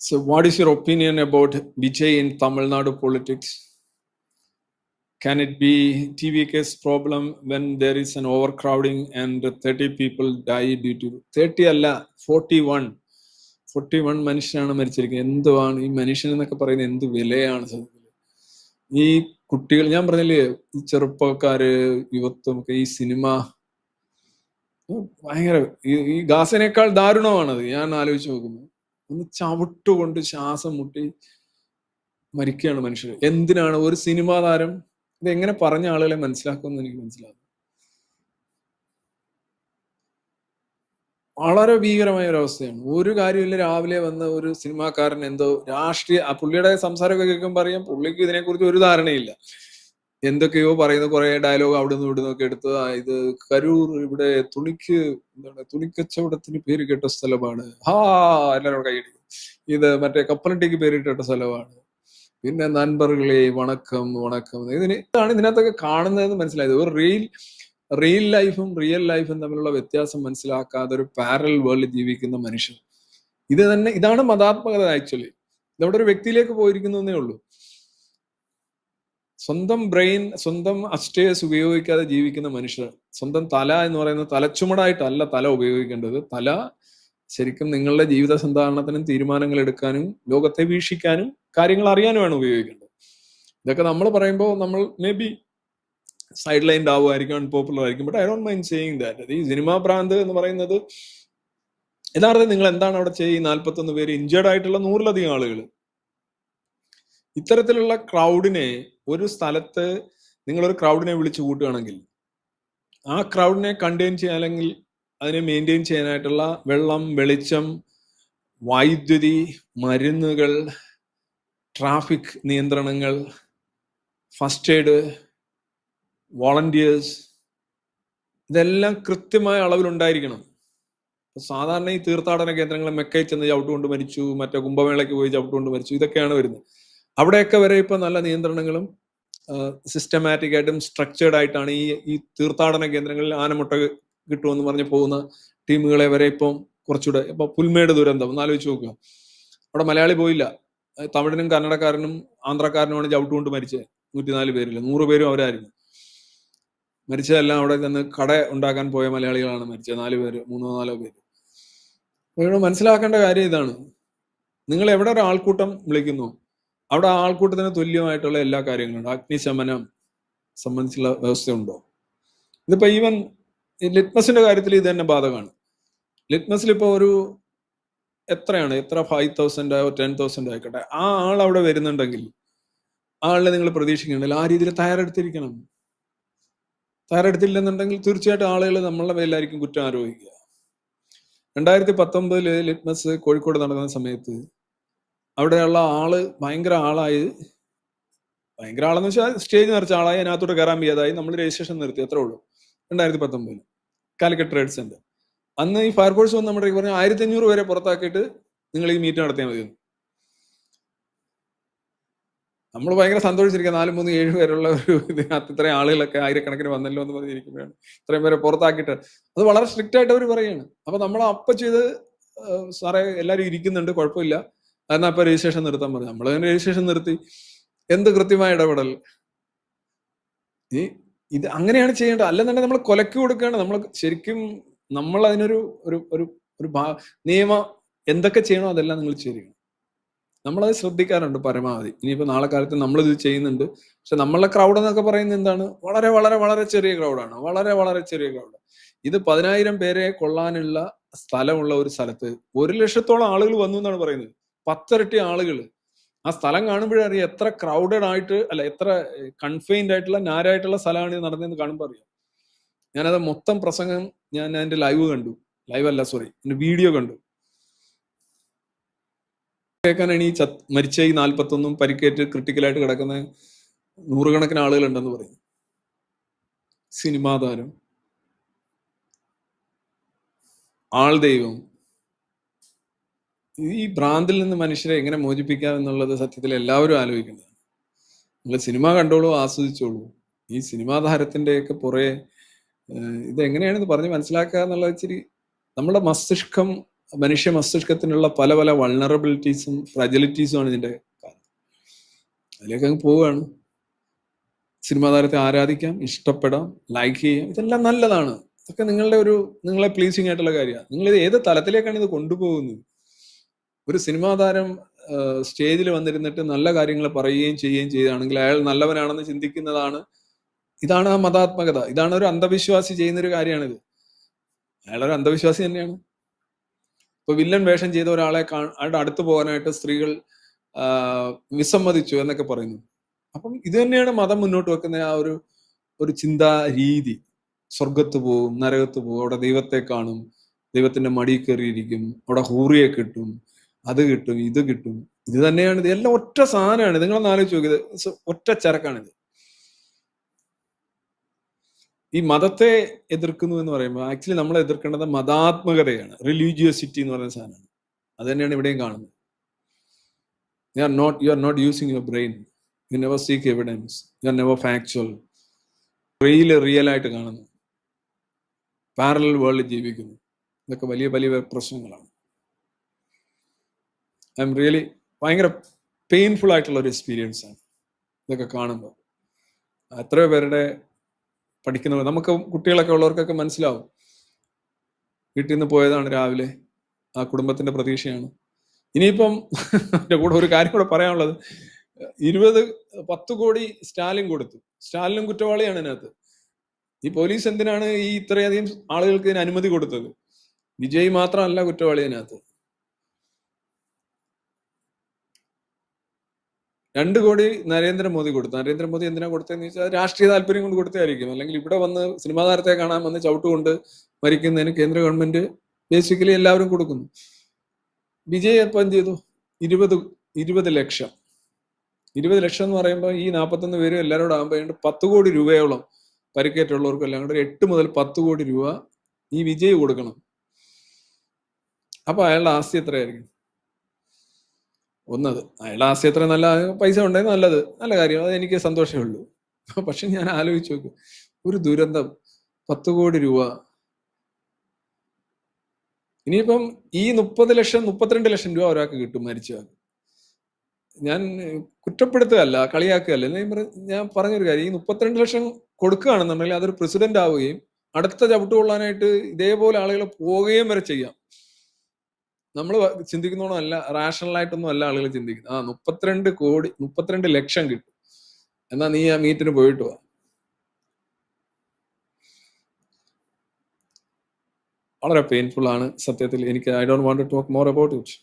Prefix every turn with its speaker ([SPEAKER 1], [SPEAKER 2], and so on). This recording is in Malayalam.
[SPEAKER 1] So, what is your opinion about Vijay in Tamil Nadu politics? Can it be TVK's problem when there is an overcrowding and 30 people die due to 30 അല്ല 41 41 മനുഷ്യനാണ് മരിച്ചിരിക്കുന്നത്. എന്തുവാണ് ഈ മനുഷ്യൻ എന്നൊക്കെ പറയുന്നത് എന്ത് വിലയാണ് സത്യത്തിൽ ഈ കുട്ടികൾ ഞാൻ പറഞ്ഞില്ലേ ഈ ചെറുപ്പക്കാര് യുവത്വം ഒക്കെ ഈ സിനിമ ഭയങ്കര ഈ ഗാസനേക്കാൾ ദാരുണമാണത്. ഞാൻ ആലോചിച്ച് നോക്കുന്നത് ഒന്ന് ചവിട്ടുകൊണ്ട് ശ്വാസം മുട്ടി മരിക്കുകയാണ് മനുഷ്യർ. എന്തിനാണ്? ഒരു സിനിമാ താരം ഇത് എങ്ങനെ പറഞ്ഞ ആളുകളെ മനസ്സിലാക്കുമെന്ന് എനിക്ക് മനസ്സിലാകും വളരെ ഭീകരമായ ഒരു അവസ്ഥയാണ്. ഒരു കാര്യമില്ല രാവിലെ വന്ന ഒരു സിനിമാക്കാരൻ എന്തോ രാഷ്ട്രീയ പുള്ളിയുടെ സംസാരമൊക്കെ കേൾക്കുമ്പോൾ അറിയാം പുള്ളിക്ക് ഇതിനെക്കുറിച്ച് ഒരു ധാരണയില്ല. എന്തൊക്കെയോ പറയുന്ന കുറെ ഡയലോഗ് അവിടെ നിന്ന് ഇവിടെ നിന്നൊക്കെ എടുത്ത് ഇത് കരൂർ ഇവിടെ തുണിക്ക് എന്താണ് തുണിക്കച്ചവടത്തിന് പേര് കേട്ട സ്ഥലമാണ്. ഹാ എല്ലാവരും കൈയടിക്കും. ഇത് മറ്റേ കപ്പലണ്ടിക്ക് പേരിട്ട സ്ഥലമാണ്. പിന്നെ നൻപറുകളെ വണക്കം വണക്കം ഇതിന് ഇതാണ് ഇതിനകത്തൊക്കെ കാണുന്നതെന്ന് മനസ്സിലായത്. ഒരു റിയൽ റിയൽ ലൈഫും റിയൽ ലൈഫും തമ്മിലുള്ള വ്യത്യാസം മനസ്സിലാക്കാതെ ഒരു പാരൽ വേൾഡിൽ ജീവിക്കുന്ന മനുഷ്യൻ. ഇത് തന്നെ ഇതാണ് മതാത്മകത ആക്ച്വലി ഇതവിടെ ഒരു വ്യക്തിയിലേക്ക് പോയിരിക്കുന്നതേ ഉള്ളൂ. സ്വന്തം ബ്രെയിൻ സ്വന്തം അസ്റ്റേഴ്സ് ഉപയോഗിക്കാതെ ജീവിക്കുന്ന മനുഷ്യർ സ്വന്തം തല എന്ന് പറയുന്നത് തലച്ചുമടായിട്ടല്ല തല ഉപയോഗിക്കേണ്ടത്. തല ശരിക്കും നിങ്ങളുടെ ജീവിത സന്ധാരണത്തിനും തീരുമാനങ്ങൾ എടുക്കാനും ലോകത്തെ വീക്ഷിക്കാനും കാര്യങ്ങൾ അറിയാനുമാണ് ഉപയോഗിക്കേണ്ടത്. ഇതൊക്കെ നമ്മൾ പറയുമ്പോൾ നമ്മൾ മേ ബി സൈഡ് ലൈൻ ആവുമായിരിക്കും അൺപോപ്പുലർ ആയിരിക്കും but I don't mind saying that ഈ സിനിമാ ഭ്രാന്ത് എന്ന് പറയുന്നത് യഥാർത്ഥത്തിൽ നിങ്ങൾ എന്താണ് അവിടെ ചെയ്യുക നാൽപ്പത്തൊന്ന് പേര് ഇഞ്ചേർഡ് ആയിട്ടുള്ള നൂറിലധികം ആളുകൾ ഇത്തരത്തിലുള്ള ക്രൗഡിനെ ഒരു സ്ഥലത്ത് നിങ്ങളൊരു ക്രൗഡിനെ വിളിച്ചു കൂട്ടുകയാണെങ്കിൽ ആ ക്രൗഡിനെ കണ്ടെയ്ൻ ചെയ്യാൻ അല്ലെങ്കിൽ അതിനെ മെയിന്റെയിൻ ചെയ്യാനായിട്ടുള്ള വെള്ളം വെളിച്ചം വൈദ്യുതി മരുന്നുകൾ ട്രാഫിക് നിയന്ത്രണങ്ങൾ ഫസ്റ്റ് എയ്ഡ് വോളണ്ടിയേഴ്സ് ഇതെല്ലാം കൃത്യമായ അളവിലുണ്ടായിരിക്കണം. സാധാരണ ഈ തീർത്ഥാടന കേന്ദ്രങ്ങൾ മെക്കയിൽ ചെന്ന് ചവിട്ടുകൊണ്ട് മരിച്ചു മറ്റേ കുംഭമേളയ്ക്ക് പോയി ചവിട്ടുകൊണ്ട് മരിച്ചു ഇതൊക്കെയാണ് വരുന്നത്. അവിടെയൊക്കെ വരെ ഇപ്പൊ നല്ല നിയന്ത്രണങ്ങളും സിസ്റ്റമാറ്റിക് ആയിട്ടും സ്ട്രക്ചേർഡ് ആയിട്ടാണ് ഈ ഈ തീർത്ഥാടന കേന്ദ്രങ്ങളിൽ ആനമുട്ട കിട്ടുമെന്ന് പറഞ്ഞ് പോകുന്ന ടീമുകളെ വരെ ഇപ്പം കുറച്ചുകൂടെ ഇപ്പൊ പുൽമേട് ദുരന്തം ഒന്ന് ആലോചിച്ച് നോക്കുക. അവിടെ മലയാളി പോയില്ല. തമിഴനും കന്നഡക്കാരനും ആന്ധ്രക്കാരനുമാണ് ചവിട്ടുകൊണ്ട് മരിച്ചത് നൂറ്റിനാല് പേരിൽ. നൂറ് പേരും അവരായിരുന്നു. മരിച്ചതെല്ലാം അവിടെ ചെന്ന് കട ഉണ്ടാക്കാൻ പോയ മലയാളികളാണ് മരിച്ചത് നാല് പേര് മൂന്നോ നാലോ പേര്. അപ്പോൾ മനസ്സിലാക്കേണ്ട കാര്യം ഇതാണ്. നിങ്ങൾ എവിടെ ഒരു ആൾക്കൂട്ടം വിളിക്കുന്നു? അവിടെ ആൾക്കൂട്ടത്തിന് തുല്യമായിട്ടുള്ള എല്ലാ കാര്യങ്ങളും ഉണ്ട് അഗ്നിശമനം സംബന്ധിച്ചുള്ള വ്യവസ്ഥയുണ്ടോ? ഇതിപ്പോ ഈവൻ ലിറ്റ്മസിന്റെ കാര്യത്തിൽ ഇത് തന്നെ ബാധകമാണ്. ലിറ്റ്മസിൽ ഇപ്പോൾ ഒരു എത്രയാണ്? എത്ര ഫൈവ് തൗസൻഡ് ആയോ ടെൻ തൗസൻഡ് ആയിക്കോട്ടെ. ആ ആൾ അവിടെ വരുന്നുണ്ടെങ്കിൽ ആളിനെ നിങ്ങൾ പ്രതീക്ഷിക്കുന്നുണ്ടെങ്കിൽ ആ രീതിയിൽ തയ്യാറെടുത്തിരിക്കണം. തയ്യാറെടുത്തില്ലെന്നുണ്ടെങ്കിൽ തീർച്ചയായിട്ടും ആളുകൾ നമ്മളുടെ മേലായിരിക്കും കുറ്റം ആരോപിക്കുക. രണ്ടായിരത്തി പത്തൊമ്പതിൽ ലിറ്റ്മസ് കോഴിക്കോട് നടക്കുന്ന സമയത്ത് അവിടെയുള്ള ആൾ ഭയങ്കര ആളായി. ഭയങ്കര ആളെന്ന് വെച്ചാൽ സ്റ്റേജ് നിറച്ച ആളായി. അതിനകത്തോട്ട് കയറാൻ വയ്യാതായി. നമ്മൾ രജിസ്ട്രേഷൻ നിർത്തി. അത്രേ ഉള്ളൂ. രണ്ടായിരത്തി പത്തൊമ്പതിൽ കാലിക്കറ്റ് ട്രേഡ് സെന്റർ. അന്ന് ഈ ഫയർഫോഴ്സ് വന്ന് നമ്മുടെ പറഞ്ഞു ആയിരത്തി അഞ്ഞൂറ് പേരെ പുറത്താക്കിയിട്ട് നിങ്ങൾ ഈ മീറ്റ് നടത്തിയാൽ മതി നമ്മൾ ഭയങ്കര സന്തോഷിച്ചിരിക്കുക നാല് മൂന്ന് ഏഴ് പേരുള്ള ഒരു ഇതിനകത്ത് ഇത്രയും ആളുകളൊക്കെ ആയിരക്കണക്കിന് വന്നല്ലോ എന്ന് പറഞ്ഞിരിക്കുമ്പോഴാണ്. ഇത്രയും പേരെ പുറത്താക്കിയിട്ട്. അത് വളരെ സ്ട്രിക്റ്റ് ആയിട്ട് അവർ പറയാണ്. അപ്പൊ നമ്മൾ അപ്പൊ ചെയ്ത് സാറേ എല്ലാവരും ഇരിക്കുന്നുണ്ട്. കുഴപ്പമില്ല. എന്നാ അപ്പൊ രജിസ്ട്രേഷൻ നിർത്താൻ പറഞ്ഞു? നമ്മൾ അങ്ങനെ രജിസ്ട്രേഷൻ നിർത്തി. എന്ത് കൃത്യമായ ഇടപെടൽ? ഇത് അങ്ങനെയാണ് ചെയ്യേണ്ടത്. അല്ലെന്നുണ്ടെങ്കിൽ നമ്മൾ കൊലക്ക് കൊടുക്കുകയാണ് നമ്മൾ ശരിക്കും നമ്മൾ അതിനൊരു ഒരു ഒരു ഒരു നിയമം എന്തൊക്കെ ചെയ്യണോ അതെല്ലാം നിങ്ങൾ ചെയ്യണം നമ്മളത് ശ്രദ്ധിക്കാറുണ്ട് പരമാവധി. ഇനിയിപ്പോ നാളെ കാലത്ത് നമ്മളിത് ചെയ്യുന്നുണ്ട്. പക്ഷെ നമ്മളെ ക്രൗഡ് എന്നൊക്കെ പറയുന്നത് എന്താണ്? വളരെ വളരെ വളരെ ചെറിയ ക്രൗഡാണ് വളരെ വളരെ ചെറിയ ക്രൗഡ് ഇത് പതിനായിരം പേരെ കൊള്ളാനുള്ള സ്ഥലമുള്ള ഒരു സ്ഥലത്ത് ഒരു ലക്ഷത്തോളം ആളുകൾ വന്നു എന്നാണ് പറയുന്നത്. പത്തിരട്ടി ആളുകൾ. ആ സ്ഥലം കാണുമ്പോഴേ അറിയാം എത്ര ക്രൗഡഡ് ആയിട്ട് അല്ല എത്ര കൺഫൈൻഡ് ആയിട്ടുള്ള നാരായിട്ടുള്ള സ്ഥലമാണ് ഇത് നടന്നതെന്ന് കാണുമ്പോൾ അറിയാം. ഞാനത് മൊത്തം പ്രസംഗം ഞാൻ അതിന്റെ ലൈവ് കണ്ടു. ലൈവ് അല്ല സോറി എന്റെ വീഡിയോ കണ്ടു. കേൾക്കാനാണ് ഈ ചത്ത് മരിച്ച ഈ നാൽപ്പത്തൊന്നും പരിക്കേറ്റ് ക്രിട്ടിക്കലായിട്ട് കിടക്കുന്ന നൂറുകണക്കിന് ആളുകളുണ്ടെന്ന് പറയും. സിനിമാ താരം. ആൾ ദൈവം. ഈ ഭ്രാന്തിൽ നിന്ന് മനുഷ്യരെ എങ്ങനെ മോചിപ്പിക്കാം എന്നുള്ളത് സത്യത്തിൽ എല്ലാവരും ആലോചിക്കേണ്ടതാണ്. നിങ്ങൾ സിനിമ കണ്ടോളൂ ആസ്വദിച്ചോളൂ. ഈ സിനിമാ താരത്തിന്റെ ഒക്കെ പുറകെ ഇതെങ്ങനെയാണെന്ന് പറഞ്ഞ് മനസ്സിലാക്കുക എന്നുള്ള ഇച്ചിരി നമ്മുടെ മസ്തിഷ്കം മനുഷ്യ മസ്തിഷ്കത്തിനുള്ള പല പല വൾണറബിലിറ്റീസും ഫ്രജിലിറ്റീസും ആണ് ഇതിന്റെ കാരണം. അതിലേക്ക് അങ്ങ് പോവുകയാണ്. സിനിമാ താരത്തെ ആരാധിക്കാം ഇഷ്ടപ്പെടാം ലൈക്ക് ചെയ്യാം. ഇതെല്ലാം നല്ലതാണ്. ഇതൊക്കെ നിങ്ങളുടെ ഒരു നിങ്ങളെ പ്ലീസിങ് ആയിട്ടുള്ള കാര്യമാണ്. നിങ്ങൾ ഇത് ഏത് തലത്തിലേക്കാണ് ഇത് കൊണ്ടുപോകുന്നത്? ഒരു സിനിമാ താരം സ്റ്റേജിൽ വന്നിരുന്നിട്ട് നല്ല കാര്യങ്ങൾ പറയുകയും ചെയ്യുകയും ചെയ്യുകയാണെങ്കിൽ അയാൾ നല്ലവനാണെന്ന് ചിന്തിക്കുന്നതാണ് ഇതാണ് ആ മതാത്മകത. ഇതാണ് ഒരു അന്ധവിശ്വാസി ചെയ്യുന്ന ഒരു കാര്യമാണിത്. അയാൾ ഒരു അന്ധവിശ്വാസി തന്നെയാണ്. ഇപ്പൊ വില്ലൻ വേഷം ചെയ്ത ഒരാളെ അയാളുടെ അടുത്ത് പോകാനായിട്ട് സ്ത്രീകൾ വിസമ്മതിച്ചു എന്നൊക്കെ പറയുന്നു. അപ്പം ഇത് തന്നെയാണ് മതം മുന്നോട്ട് വെക്കുന്ന ആ ഒരു ഒരു ചിന്താ രീതി സ്വർഗത്ത് പോവും നരകത്ത് പോവും അവിടെ ദൈവത്തെ കാണും ദൈവത്തിന്റെ മടി കയറിയിരിക്കും അവിടെ ഹൂറിയെ കിട്ടും അത് കിട്ടും ഇത് കിട്ടും. ഇത് തന്നെയാണ് ഇത് എല്ലാം ഒറ്റ സാധനമാണ്. നിങ്ങളൊന്ന് ആലോചിച്ച് നോക്കിയത് ഒറ്റ ചരക്കാണിത്. ഈ മതത്തെ എതിർക്കുന്നു എന്ന് പറയുമ്പോൾ ആക്ച്വലി നമ്മൾ എതിർക്കേണ്ടത് മതാത്മകതയാണ്. റിലീജിയോസിറ്റി എന്ന് പറയുന്ന സാധനമാണ്. അത് തന്നെയാണ് ഇവിടെയും കാണുന്നത്. You are not you are not using your brain you never seek evidence you are never factual real real ആയിട്ട് കാണുന്നു. പാരലൽ വേൾഡിൽ ജീവിക്കുന്നു. ഇതൊക്കെ വലിയ വലിയ പ്രശ്നങ്ങളാണ്. ഐ എം റിയലി ഭയങ്കര പെയിൻഫുൾ ആയിട്ടുള്ള ഒരു എക്സ്പീരിയൻസ് ആണ് ഇതൊക്കെ കാണുമ്പോൾ. എത്രയോ പേരുടെ പഠിക്കുന്നവർ നമുക്ക് കുട്ടികളൊക്കെ ഉള്ളവർക്കൊക്കെ മനസ്സിലാവും. വീട്ടിൽ നിന്ന് പോയതാണ് രാവിലെ. ആ കുടുംബത്തിന്റെ പ്രതീക്ഷയാണ്. ഇനിയിപ്പം എന്റെ കൂടെ ഒരു കാര്യം കൂടെ പറയാനുള്ളത്. ഇരുപത് പത്ത് കോടി സ്റ്റാലിൻ കൊടുത്തു. സ്റ്റാലിനും കുറ്റവാളിയാണ് ഇതിനകത്ത്. ഈ പോലീസ് എന്തിനാണ് ഈ ഇത്രയധികം ആളുകൾക്ക് ഇതിന് അനുമതി കൊടുത്തത്? വിജയ് മാത്രമല്ല കുറ്റവാളി അതിനകത്ത് രണ്ട് കോടി നരേന്ദ്രമോദി കൊടുത്തു. നരേന്ദ്രമോദി എന്തിനാ കൊടുത്തതെന്ന് വെച്ചാൽ രാഷ്ട്രീയ താല്പര്യം കൊണ്ട് കൊടുത്തായിരിക്കും അല്ലെങ്കിൽ ഇവിടെ വന്ന് സിനിമാ താരത്തെ കാണാൻ വന്ന് ചവിട്ടുകൊണ്ട് മരിക്കുന്നതിന് കേന്ദ്ര ഗവൺമെന്റ് ബേസിക്കലി എല്ലാവരും കൊടുക്കുന്നു. വിജയ് അപ്പം എന്ത് ചെയ്തു? ഇരുപത് ഇരുപത് ലക്ഷം. ഇരുപത് ലക്ഷം എന്ന് പറയുമ്പോൾ ഈ നാൽപ്പത്തൊന്ന് പേരും എല്ലാവരോടും ആകുമ്പോൾ പത്ത് കോടി രൂപയോളം പരിക്കേറ്റുള്ളവർക്കും എല്ലാം കൂടെ എട്ട് മുതൽ പത്ത് കോടി രൂപ ഈ വിജയ് കൊടുക്കണം. അപ്പൊ അയാളുടെ ആസ്തി എത്രയായിരിക്കും? ഒന്നത്. അയാളുടെ ആസ്തി നല്ല പൈസ ഉണ്ടെങ്കിൽ നല്ലത്. നല്ല കാര്യം. അത് എനിക്ക് സന്തോഷമേ ഉള്ളൂ. പക്ഷെ ഞാൻ ആലോചിച്ചു നോക്കും. ഒരു ദുരന്തം പത്ത് കോടി രൂപ. ഇനിയിപ്പം ഈ മുപ്പത് ലക്ഷം മുപ്പത്തിരണ്ട് ലക്ഷം രൂപ ഒരാൾക്ക് കിട്ടും മരിച്ചു ഞാൻ കുറ്റപ്പെടുത്തുകയല്ല കളിയാക്കുകയല്ല. ഞാൻ പറ- ഞാൻ പറഞ്ഞൊരു കാര്യം. ഈ മുപ്പത്തിരണ്ട് ലക്ഷം കൊടുക്കുകയാണെന്നുണ്ടെങ്കിൽ അതൊരു പ്രസിഡന്റ് ആവുകയും അടുത്ത ചവിട്ട് കൊള്ളാനായിട്ട് ഇതേപോലെ ആളുകൾ പോവുകയും വരെ ചെയ്യാം. നമ്മൾ ചിന്തിക്കുന്നോണം അല്ല റാഷണൽ ആയിട്ടൊന്നും അല്ല ആളുകൾ ചിന്തിക്കുന്നത് ആ മുപ്പത്തിരണ്ട് കോടി മുപ്പത്തിരണ്ട് ലക്ഷം കിട്ടും. എന്നാ നീ ആ മീറ്റിന് പോയിട്ട് വാ. വളരെ പെയിൻഫുൾ ആണ് സത്യത്തിൽ. എനിക്ക് I don't want to talk more about it